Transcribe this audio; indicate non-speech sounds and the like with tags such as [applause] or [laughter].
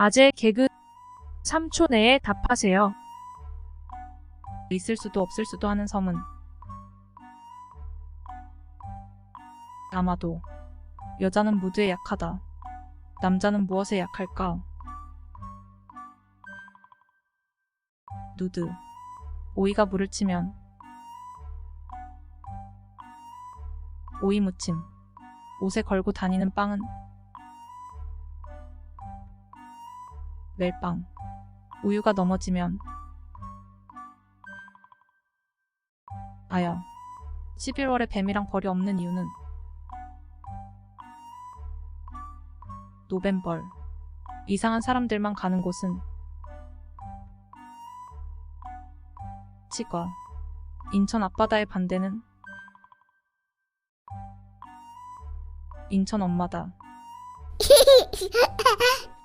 아재 개그 3초 내에 답하세요. 있을 수도 없을 수도 하는 섬은 아마도 여자는 무드에 약하다. 남자는 무엇에 약할까? 누드. 오이가 물을 치면 오이 무침. 옷에 걸고 다니는 빵은 멜빵. 우유가 넘어지면 아야. 11월에 뱀이랑 벌이 없는 이유는 노벤벌. 이상한 사람들만 가는 곳은 치과. 인천 앞바다의 반대는 인천 엄마다. [laughs]